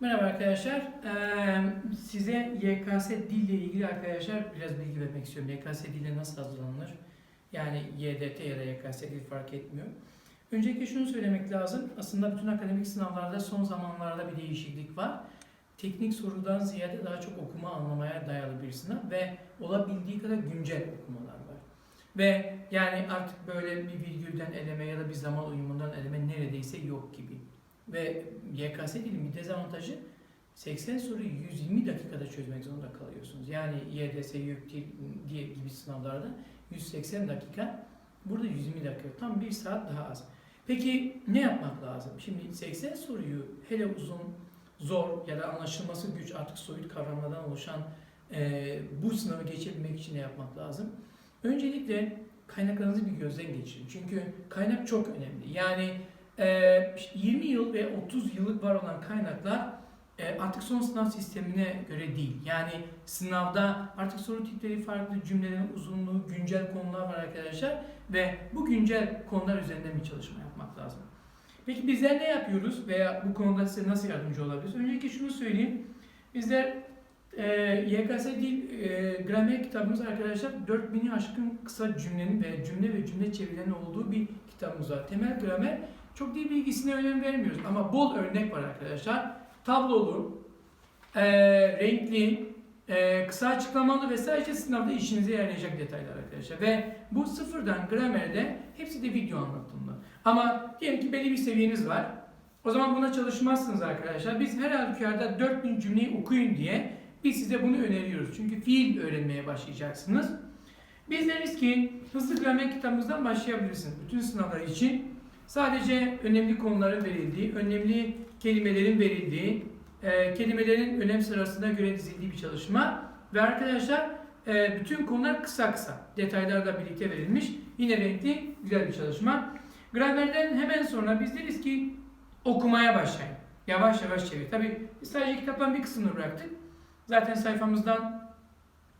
Merhaba arkadaşlar. Ee, size YKS dille ilgili arkadaşlar biraz bilgi vermek istiyorum. YKS dille nasıl hazırlanır? Yani YDT ya da YKS dil fark etmiyor. Öncelikle şunu söylemek lazım. Aslında bütün akademik sınavlarda son zamanlarda bir değişiklik var. Teknik sorudan ziyade daha çok okuma anlamaya dayalı bir sınav ve olabildiği kadar güncel okumalar var. Ve yani artık böyle bir virgülden eleme ya da bir zaman uyumundan eleme neredeyse yok gibi. Ve YKS dilin bir dezavantajı 80 soruyu 120 dakikada çözmek zorunda kalıyorsunuz. Yani YDS, YÖK diye gibi sınavlarda 180 dakika, burada 120 dakika. Tam bir saat daha az. Peki ne yapmak lazım? Şimdi 80 soruyu hele uzun, zor ya da anlaşılması güç artık soyut kavramlardan oluşan e, bu sınavı geçebilmek için ne yapmak lazım? Öncelikle kaynaklarınızı bir gözden geçirin. Çünkü kaynak çok önemli. Yani 20 yıl ve 30 yıllık var olan kaynaklar e, artık son sınav sistemine göre değil. Yani sınavda artık soru tipleri farklı, cümlelerin uzunluğu, güncel konular var arkadaşlar ve bu güncel konular üzerinden bir çalışma yapmak lazım. Peki bizler ne yapıyoruz veya bu konuda size nasıl yardımcı olabiliriz? Öncelikle şunu söyleyeyim. Bizler e, YKS Dil e, Gramer kitabımız arkadaşlar 4000'i aşkın kısa cümlenin ve cümle ve cümle çevirilerinin olduğu bir kitabımız var. Temel gramer çok dil bilgisine önem vermiyoruz ama bol örnek var arkadaşlar. Tablolu, e, renkli, e, kısa açıklamalı ve sadece sınavda işinize yarayacak detaylar arkadaşlar. Ve bu sıfırdan gramerde hepsi de video anlatımlı. Ama diyelim ki belli bir seviyeniz var. O zaman buna çalışmazsınız arkadaşlar. Biz her halükarda 4000 cümleyi okuyun diye biz size bunu öneriyoruz. Çünkü fiil öğrenmeye başlayacaksınız. Biz deriz ki hızlı gramer kitabımızdan başlayabilirsiniz. Bütün sınavlar için Sadece önemli konuların verildiği, önemli kelimelerin verildiği, e, kelimelerin önem sırasına göre dizildiği bir çalışma. Ve arkadaşlar e, bütün konular kısa kısa, detaylarla birlikte verilmiş. Yine renkli, güzel bir çalışma. Gramerden hemen sonra biz deriz ki okumaya başlayın. Yavaş yavaş çevir. Tabi sadece kitaptan bir kısmını bıraktık. Zaten sayfamızdan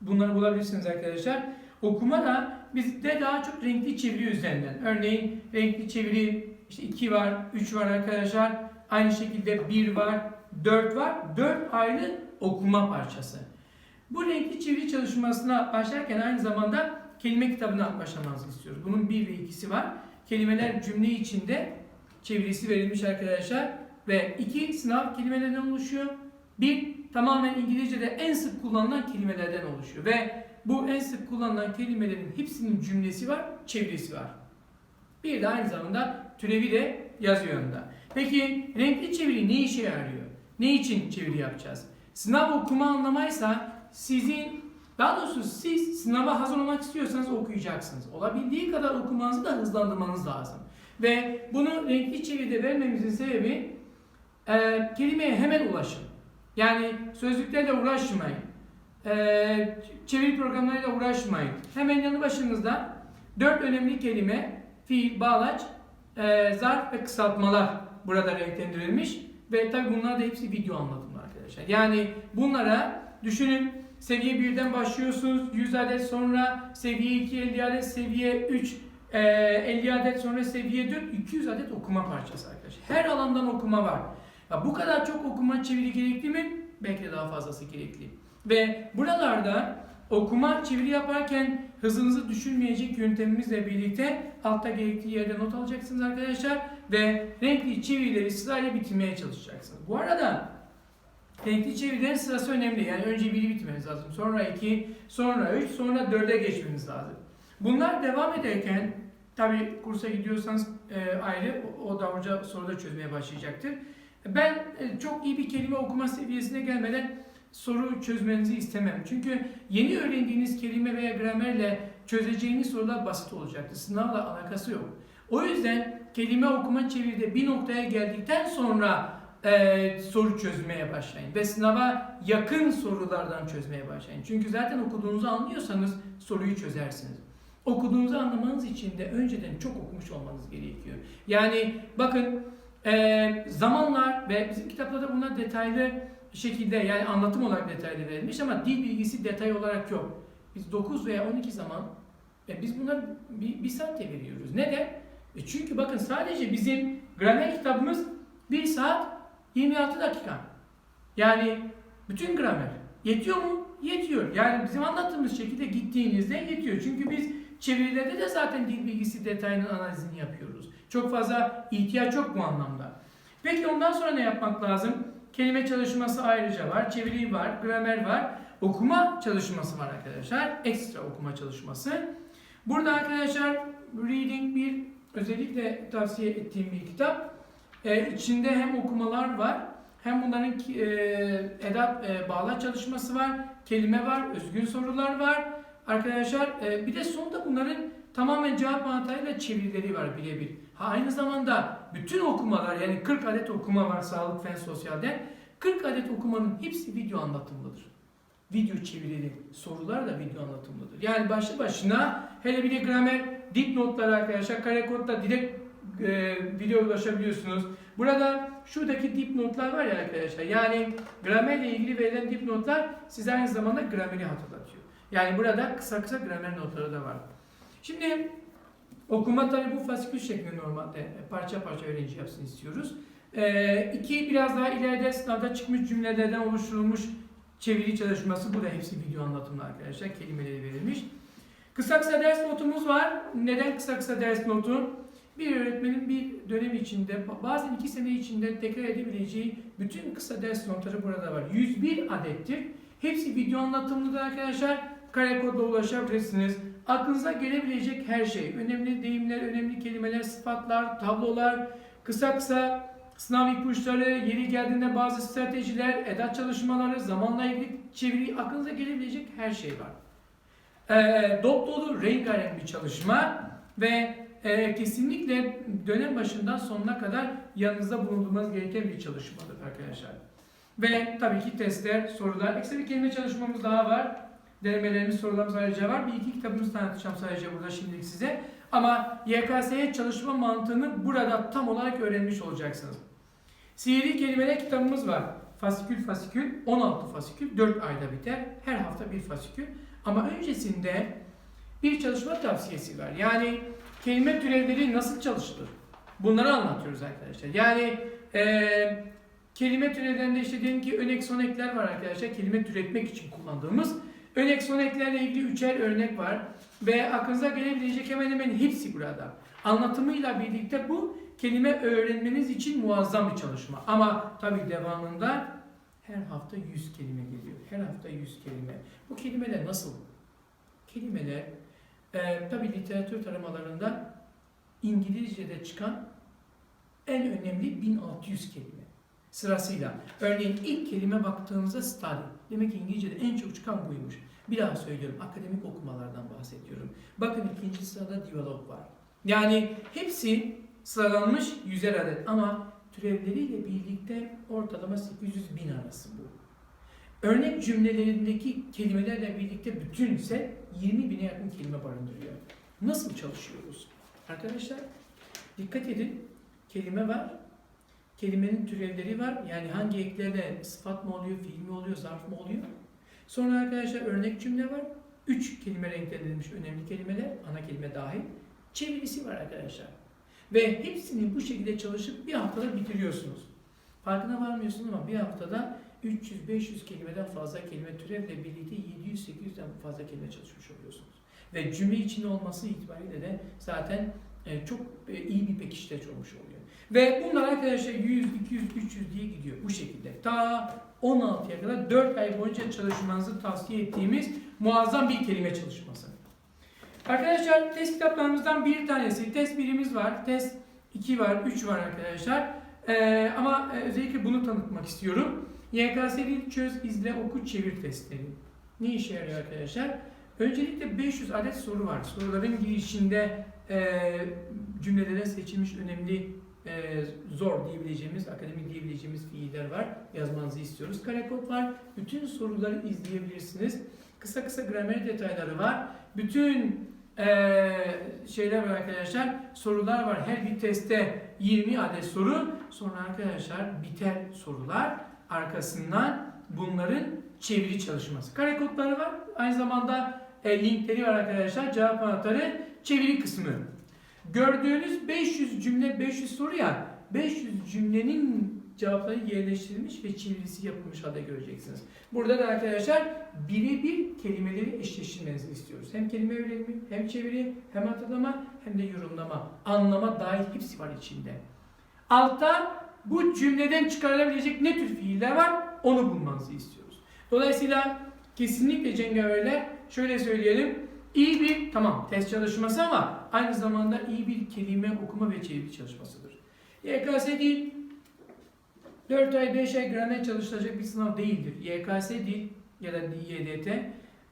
bunları bulabilirsiniz arkadaşlar. Okuma da bizde daha çok renkli çeviri üzerinden. Örneğin renkli çeviri işte 2 var, 3 var arkadaşlar. Aynı şekilde 1 var, 4 var. 4 ayrı okuma parçası. Bu renkli çeviri çalışmasına başlarken aynı zamanda kelime kitabına başlamanızı istiyoruz. Bunun 1 ve 2'si var. Kelimeler cümle içinde çevirisi verilmiş arkadaşlar. Ve 2 sınav kelimelerden oluşuyor. 1 tamamen İngilizce'de en sık kullanılan kelimelerden oluşuyor. Ve bu en sık kullanılan kelimelerin hepsinin cümlesi var, çevirisi var. Bir de aynı zamanda türevi de yazıyor yanında. Peki renkli çeviri ne işe yarıyor? Ne için çeviri yapacağız? Sınav okuma anlamaysa sizin daha doğrusu siz sınava hazır olmak istiyorsanız okuyacaksınız. Olabildiği kadar okumanızı da hızlandırmanız lazım. Ve bunu renkli çeviride vermemizin sebebi e, kelimeye hemen ulaşın. Yani sözlüklerle uğraşmayın. E, çeviri programlarıyla uğraşmayın. Hemen yanı başınızda dört önemli kelime, fiil, bağlaç, e, zarf ve kısaltmalar burada renklendirilmiş. Ve tabi bunlar da hepsi video anlatımı arkadaşlar. Yani bunlara düşünün seviye 1'den başlıyorsunuz 100 adet sonra seviye 2 50 adet seviye 3 e, 50 adet sonra seviye 4 200 adet okuma parçası arkadaşlar. Her alandan okuma var. Ya bu kadar çok okuma çeviri gerekli mi? Belki de daha fazlası gerekli. Ve buralarda okuma çeviri yaparken hızınızı düşürmeyecek yöntemimizle birlikte altta gerektiği yerde not alacaksınız arkadaşlar ve renkli çevirileri sırayla bitirmeye çalışacaksınız. Bu arada renkli çevirilerin sırası önemli. Yani önce biri bitirmeniz lazım. Sonra iki, sonra üç, sonra dörde geçmeniz lazım. Bunlar devam ederken tabi kursa gidiyorsanız e, ayrı o da hoca soruda çözmeye başlayacaktır. Ben e, çok iyi bir kelime okuma seviyesine gelmeden soru çözmenizi istemem. Çünkü yeni öğrendiğiniz kelime veya gramerle çözeceğiniz sorular basit olacaktır. Sınavla alakası yok. O yüzden kelime okuma çeviride bir noktaya geldikten sonra e, soru çözmeye başlayın. Ve sınava yakın sorulardan çözmeye başlayın. Çünkü zaten okuduğunuzu anlıyorsanız soruyu çözersiniz. Okuduğunuzu anlamanız için de önceden çok okumuş olmanız gerekiyor. Yani bakın e, zamanlar ve bizim kitaplarda bunlar detaylı şekilde yani anlatım olarak detaylı verilmiş ama dil bilgisi detay olarak yok. Biz 9 veya 12 zaman e, biz bunları bir, bir saatte veriyoruz. Neden? E çünkü bakın sadece bizim gramer kitabımız 1 saat 26 dakika. Yani bütün gramer. Yetiyor mu? Yetiyor. Yani bizim anlattığımız şekilde gittiğinizde yetiyor. Çünkü biz çevirilerde de zaten dil bilgisi detayının analizini yapıyoruz. Çok fazla ihtiyaç yok bu anlamda. Peki ondan sonra ne yapmak lazım? Kelime çalışması ayrıca var, çeviri var, gramer var, okuma çalışması var arkadaşlar. Ekstra okuma çalışması. Burada arkadaşlar reading bir özellikle tavsiye ettiğim bir kitap. Ee, içinde hem okumalar var, hem bunların e, edat e, bağlaç çalışması var, kelime var, özgün sorular var. Arkadaşlar e, bir de sonunda bunların tamamen cevap anahtarıyla çevirileri var birebir. Ha, aynı zamanda bütün okumalar yani 40 adet okuma var sağlık fen sosyalde. 40 adet okumanın hepsi video anlatımlıdır. Video çevirili sorular da video anlatımlıdır. Yani başlı başına hele bir de gramer dipnotlar arkadaşlar kare kodda direkt e, video ulaşabiliyorsunuz. Burada şuradaki dipnotlar var ya arkadaşlar. Yani gramerle ilgili verilen dipnotlar size aynı zamanda grameri hatırlatıyor. Yani burada kısa kısa gramer notları da var. Şimdi okuma tabi bu fasikül şeklinde normalde e, parça parça öğrenci yapsın istiyoruz. Ee, iki biraz daha ileride sınavda çıkmış cümlelerden oluşturulmuş çeviri çalışması. Bu da hepsi video anlatımlı arkadaşlar. Kelimeleri verilmiş. Kısa kısa ders notumuz var. Neden kısa kısa ders notu? Bir öğretmenin bir dönem içinde, bazen iki sene içinde tekrar edebileceği bütün kısa ders notları burada var. 101 adettir. Hepsi video anlatımlıdır arkadaşlar. Kare kodla ulaşabilirsiniz. Aklınıza gelebilecek her şey, önemli deyimler, önemli kelimeler, sıfatlar, tablolar, kısa kısa sınav ipuçları, yeri geldiğinde bazı stratejiler, edat çalışmaları, zamanla ilgili çeviri, aklınıza gelebilecek her şey var. Ee, dop dolu, rengarenk bir çalışma ve e, kesinlikle dönem başından sonuna kadar yanınızda bulundurmanız gereken bir çalışmadır arkadaşlar. Ve tabii ki testler, sorular, ekstra bir kelime çalışmamız daha var. Denemelerimiz, sorularımız ayrıca var. Bir iki kitabımızı tanıtacağım sadece burada şimdilik size. Ama YKS'ye çalışma mantığını burada tam olarak öğrenmiş olacaksınız. Sihirli kelimeler kitabımız var. Fasikül fasikül, 16 fasikül, 4 ayda biter. Her hafta bir fasikül. Ama öncesinde bir çalışma tavsiyesi var. Yani kelime türevleri nasıl çalışılır? Bunları anlatıyoruz arkadaşlar. Yani eee kelime türevlerinde işte diyelim ki önek sonekler var arkadaşlar. Kelime türetmek için kullandığımız. Önek soneklerle ilgili üçer örnek var. Ve aklınıza gelebilecek hemen hemen hepsi burada. Anlatımıyla birlikte bu kelime öğrenmeniz için muazzam bir çalışma. Ama tabii devamında her hafta 100 kelime geliyor. Her hafta 100 kelime. Bu kelimeler nasıl? Kelimeler e, tabii literatür taramalarında İngilizce'de çıkan en önemli 1600 kelime sırasıyla. Örneğin ilk kelime baktığınızda study. Demek ki İngilizce'de en çok çıkan buymuş. Bir daha söylüyorum. Akademik okumalardan bahsediyorum. Bakın ikinci sırada develop var. Yani hepsi sıralanmış yüzer adet ama türevleriyle birlikte ortalama 800 bin arası bu. Örnek cümlelerindeki kelimelerle birlikte bütünse 20 bine yakın kelime barındırıyor. Nasıl çalışıyoruz? Arkadaşlar dikkat edin. Kelime var. Kelimenin türevleri var. Yani hangi eklerle sıfat mı oluyor, fiil mi oluyor, zarf mı oluyor? Sonra arkadaşlar örnek cümle var. Üç kelime renklendirilmiş önemli kelimeler, ana kelime dahil. Çevirisi var arkadaşlar. Ve hepsini bu şekilde çalışıp bir haftada bitiriyorsunuz. Farkına varmıyorsunuz ama bir haftada 300-500 kelimeden fazla kelime türevle birlikte 700-800'den fazla kelime çalışmış oluyorsunuz. Ve cümle içinde olması itibariyle de zaten e, çok e, iyi bir pekişteç olmuş oluyor. Ve bunlar arkadaşlar 100, 200, 300 diye gidiyor bu şekilde. Ta 16'ya kadar 4 ay boyunca çalışmanızı tavsiye ettiğimiz muazzam bir kelime çalışması. Arkadaşlar test kitaplarımızdan bir tanesi. Test birimiz var, test 2 var, 3 var arkadaşlar. Ee, ama e, özellikle bunu tanıtmak istiyorum. YKS Çöz, İzle, Oku, Çevir testleri. Ne işe yarıyor arkadaşlar? Öncelikle 500 adet soru var. Soruların girişinde e, cümlelere seçilmiş önemli e, zor diyebileceğimiz, akademik diyebileceğimiz fiiller var. Yazmanızı istiyoruz. Karekod var. Bütün soruları izleyebilirsiniz. Kısa kısa gramer detayları var. Bütün e, şeyler var arkadaşlar. Sorular var. Her bir testte 20 adet soru. Sonra arkadaşlar biter sorular. Arkasından bunların çeviri çalışması. Karekodları var. Aynı zamanda e, linkleri var arkadaşlar. Cevap anahtarı çeviri kısmı. Gördüğünüz 500 cümle 500 soru ya 500 cümlenin cevapları yerleştirilmiş ve çevirisi yapılmış halde göreceksiniz. Burada da arkadaşlar birebir kelimeleri eşleştirmenizi istiyoruz. Hem kelime öğrenimi, hem çeviri, hem hatırlama, hem de yorumlama, anlama dahil hepsi var içinde. Altta bu cümleden çıkarılabilecek ne tür fiiller var onu bulmanızı istiyoruz. Dolayısıyla kesinlikle cengaverler şöyle söyleyelim. iyi bir tamam test çalışması ama aynı zamanda iyi bir kelime okuma ve çeviri çalışmasıdır. YKS değil 4 ay 5 ay gramer çalışılacak bir sınav değildir. YKS değil ya da YDT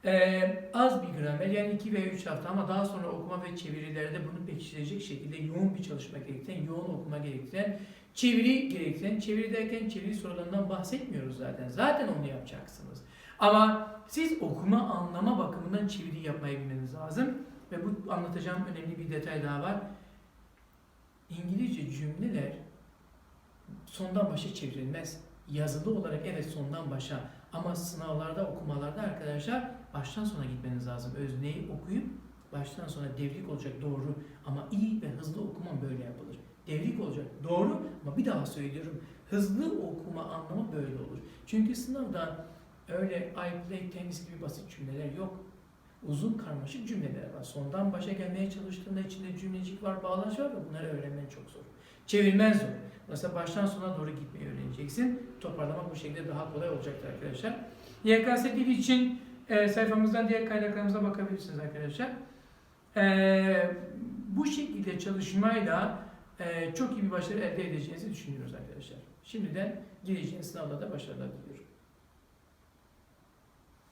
ee, az bir gramer yani 2 veya 3 hafta ama daha sonra okuma ve çevirilerde bunu pekiştirecek şekilde yoğun bir çalışma gerektiren, yoğun okuma gerektiren, çeviri gerektiren, çeviri derken çeviri sorularından bahsetmiyoruz zaten. Zaten onu yapacaksınız. Ama siz okuma, anlama bakımından çeviri yapmayı bilmeniz lazım. Ve bu anlatacağım önemli bir detay daha var. İngilizce cümleler sondan başa çevrilmez. Yazılı olarak evet sondan başa ama sınavlarda, okumalarda arkadaşlar baştan sona gitmeniz lazım. Özneyi okuyup baştan sona devrik olacak doğru ama iyi ve hızlı okuma böyle yapılır. Devrik olacak doğru ama bir daha söylüyorum hızlı okuma anlamı böyle olur. Çünkü sınavda öyle I play tennis gibi basit cümleler yok. Uzun karmaşık cümleler var. Sondan başa gelmeye çalıştığında içinde cümlecik var, bağlaç var ve bunları öğrenmen çok zor. Çevirmen zor. Mesela baştan sona doğru gitmeyi öğreneceksin. Toparlamak bu şekilde daha kolay olacaktır arkadaşlar. YKS dili için e, sayfamızdan diğer kaynaklarımıza bakabilirsiniz arkadaşlar. E, bu şekilde çalışmayla e, çok iyi bir başarı elde edeceğinizi düşünüyoruz arkadaşlar. Şimdiden gireceğiniz sınavda da başarılar diliyorum.